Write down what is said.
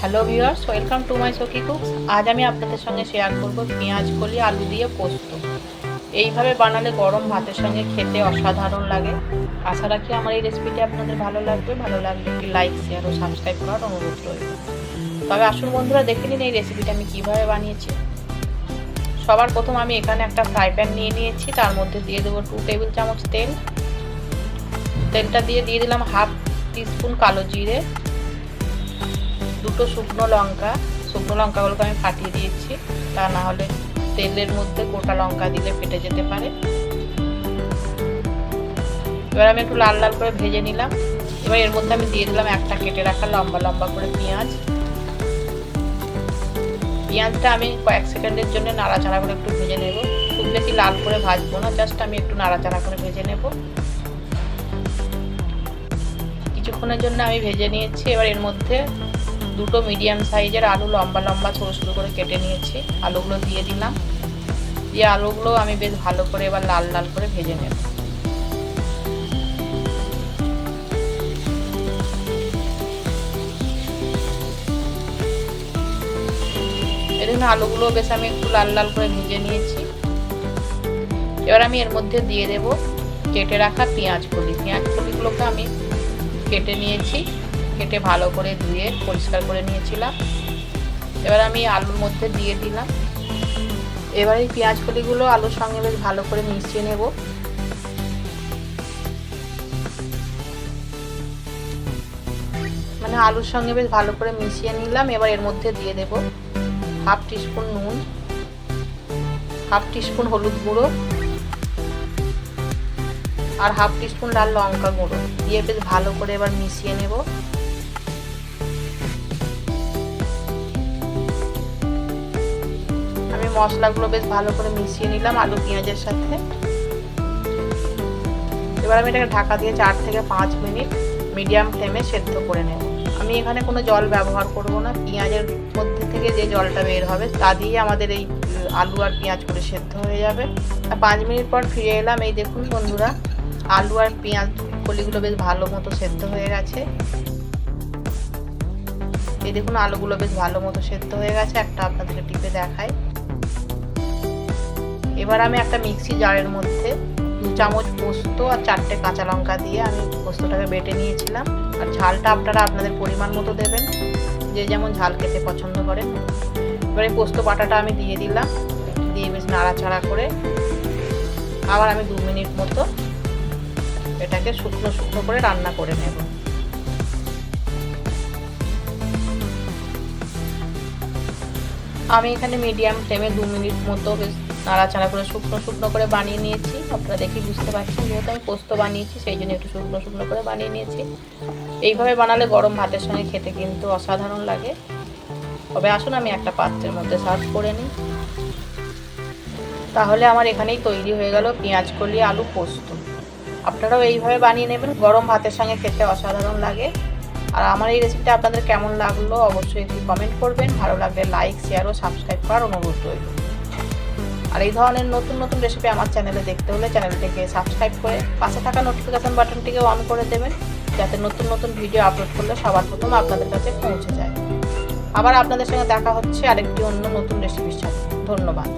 Hello viewers welcome to my Soki cooks আজ আমি আপনাদের সঙ্গে শেয়ার করব পেঁয়াজ, কলি, আলু দিয়ে পোস্ত। এইভাবে বানালে গরম ভাতের সঙ্গে খেতে অসাধারণ লাগে। আশা রাখি আমার এই রেসিপিটি আপনাদের ভালো লাগবে। ভালো লাগলে একটি লাইক শেয়ার ও সাবস্ক্রাইব করার অনুরোধ রইল। তবে আসুন বন্ধুরা, দেখে নিন এই রেসিপিটা আমি কীভাবে বানিয়েছি। সবার প্রথম আমি এখানে একটা ফ্রাই প্যান নিয়ে নিয়েছি। তার মধ্যে দিয়ে দেবো টু টেবিল চামচ তেল। তেলটা দিয়ে দিয়ে দিলাম হাফ টিস্পুন কালো জিরে। দুটো শুকনো লঙ্কা, শুকনো লঙ্কাগুলোকে আমি ফাটিয়ে দিয়েছি। তা না হলে তেলের মধ্যে গোটা লঙ্কা দিলে ফেটে যেতে পারে। এবার আমি একটু লাল লাল করে ভেজে নিলাম। এবার এর মধ্যে আমি দিয়ে দিলাম একটা কেটে রাখা লম্বা লম্বা করে পেঁয়াজ। পেঁয়াজটা আমি কয়েক সেকেন্ডের জন্য নাড়াচাড়া করে একটু ভেজে নেব। খুব বেশি লাল করে ভাজবো না, জাস্ট আমি একটু নাড়াচাড়া করে ভেজে নেব। কিছুক্ষণের জন্য আমি ভেজে নিয়েছি। এবার এর মধ্যে দুটো মিডিয়াম সাইজের আলু লম্বা লম্বা ছোটো ছোটো করে কেটে নিয়েছি। আলুগুলো দিয়ে দিলাম। দিয়ে আলুগুলো আমি বেশ ভালো করে এবার লাল লাল করে ভেজে নেব। এখানে আলুগুলো বেশ আমি একটু লাল লাল করে ভেজে নিয়েছি। এবার আমি এর মধ্যে দিয়ে দেব কেটে রাখা পেঁয়াজ কলি। পেঁয়াজ কলিগুলোকে আমি কেটে নিয়েছি। কেটে ভালো করে ধুয়ে পরিষ্কার করে নিয়েছিলাম। এবার আমি আলুর মধ্যে দিয়ে দিলাম। এবার এই পেঁয়াজ কলিগুলো আলুর সঙ্গে বেশ ভালো করে মিশিয়ে নেব। মানে আলুর সঙ্গে বেশ ভালো করে মিশিয়ে নিলাম। এবার এর মধ্যে দিয়ে দেব হাফ টিস্পুন নুন, হাফ টিস্পুন হলুদ গুঁড়ো আর হাফ টিস্পুন লাল লঙ্কা গুঁড়ো। দিয়ে বেশ ভালো করে এবার মিশিয়ে নেব। মশলাগুলো বেশ ভালো করে মিশিয়ে নিলাম, আলু, পেঁয়াজের সাথে। এবার আমি এটাকে ঢাকা দিয়ে চার থেকে পাঁচ মিনিট মিডিয়াম ফ্লেমে সেদ্ধ করে নেব। আমি এখানে কোনো জল ব্যবহার করব না, পেঁয়াজের মধ্যে থেকে যে জলটা বের হবে, তা দিয়ে আমাদের এই আলু আর পেঁয়াজ করে সেদ্ধ হয়ে যাবে। আর পাঁচ মিনিট পর ফিরে এলাম, এই দেখুন বন্ধুরা, আলু আর পেঁয়াজ কলিগুলো বেশ ভালো মতো সেদ্ধ হয়ে গেছে। এই দেখুন, আলুগুলো বেশ ভালো মতো সেদ্ধ হয়ে গেছে, একটা আপনাদেরকে টিপে দেখাই। এবার আমি একটা মিক্সি জারের মধ্যে দু চামচ পোস্ত আর চারটে কাঁচা লঙ্কা দিয়ে আমি পোস্তটাকে বেটে নিয়েছিলাম। আর ঝালটা আপনারা আপনাদের পরিমাণ মতো দেবেন, যে যেমন ঝাল খেতে পছন্দ করেন এবারে পোস্ত বাটাটা আমি দিয়ে দিলাম, দিয়ে বেশ নাড়াচাড়া করে আবার আমি দু মিনিট মতো এটাকে শুকনো শুকনো করে রান্না করে নেব। আমি এখানে মিডিয়াম ফ্লেমে দু মিনিট মতো বেশ নাড়াচাড়া করে শুকনো শুকনো করে বানিয়ে নিয়েছি। আপনারা দেখি বুঝতে পারছেন, যেহেতু আমি পোস্ত বানিয়েছি, সেই জন্য একটু শুকনো শুকনো করে বানিয়ে নিয়েছি। এইভাবে বানালে গরম ভাতের সঙ্গে খেতে কিন্তু অসাধারণ লাগে। তবে আসুন, আমি একটা পাত্রের মধ্যে সার্ভ করে নিই। তাহলে আমার এখানেই তৈরি হয়ে গেল পেঁয়াজ, কলি, আলু, পোস্ত। আপনারাও এইভাবে বানিয়ে নেবেন। গরম ভাতের সঙ্গে খেতে অসাধারণ লাগে। আর আমার এই রেসিপিটা আপনাদের কেমন লাগল অবশ্যই একটু কমেন্ট করবেন। ভালো লাগলে লাইক শেয়ার ও সাবস্ক্রাইব করার অনুরোধ রইল। আর এই ধরনের নতুন নতুন রেসিপি আমার চ্যানেলে দেখতে হলে চ্যানেলটিকে সাবস্ক্রাইব করে পাশে থাকা নোটিফিকেশান বাটনটিকে অন করে দেবেন, যাতে নতুন নতুন ভিডিও আপলোড করলে সবার প্রথম আপনাদের কাছে পৌঁছে যায়। আবার আপনাদের সঙ্গে দেখা হচ্ছে আরেকটি অন্য নতুন রেসিপির সাথে। ধন্যবাদ।